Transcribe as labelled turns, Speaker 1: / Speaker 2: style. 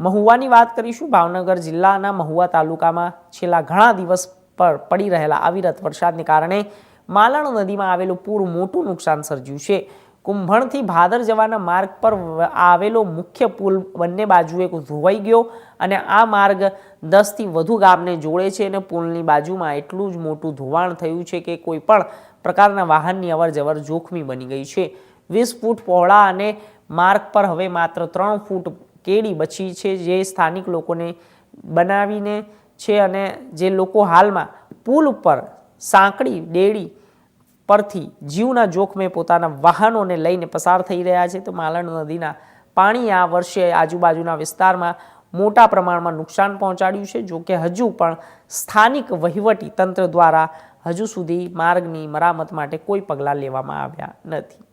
Speaker 1: મહુવાની વાત કરીશું. ભાવનગર જિલ્લાના મહુવા તાલુકામાં છેલ્લા ઘણા દિવસ પર પડી રહેલા અવિરત વરસાદને કારણે માલણ નદીમાં આવેલું પૂર મોટું નુકસાન સર્જ્યું છે. કુંભણથી ભાદર જવાના માર્ગ પર આવેલો મુખ્ય પુલ બંને બાજુએ ધોવાઈ ગયો અને આ માર્ગ દસથી વધુ ગામને જોડે છે અને પુલની બાજુમાં એટલું જ મોટું ધોવાણ થયું છે કે કોઈ પણ પ્રકારના વાહનની અવર જવર જોખમી બની ગઈ છે. વીસ ફૂટ પહોળા અને માર્ગ પર હવે માત્ર ત્રણ ફૂટ કેડી બચી છે, જે સ્થાનિક લોકોને બનાવીને છે અને જે લોકો હાલમાં પુલ ઉપર સાંકડી ડેડી પરથી જીવના જોખમે પોતાના વાહનોને લઈને પસાર થઈ રહ્યા છે. તો માલણ નદીના પાણી આ વર્ષે આજુબાજુના વિસ્તારમાં મોટા પ્રમાણમાં નુકસાન પહોંચાડ્યું છે. જો કે હજુ પણ સ્થાનિક વહીવટી તંત્ર દ્વારા હજુ સુધી માર્ગની મરામત માટે કોઈ પગલાં લેવામાં આવ્યા નથી.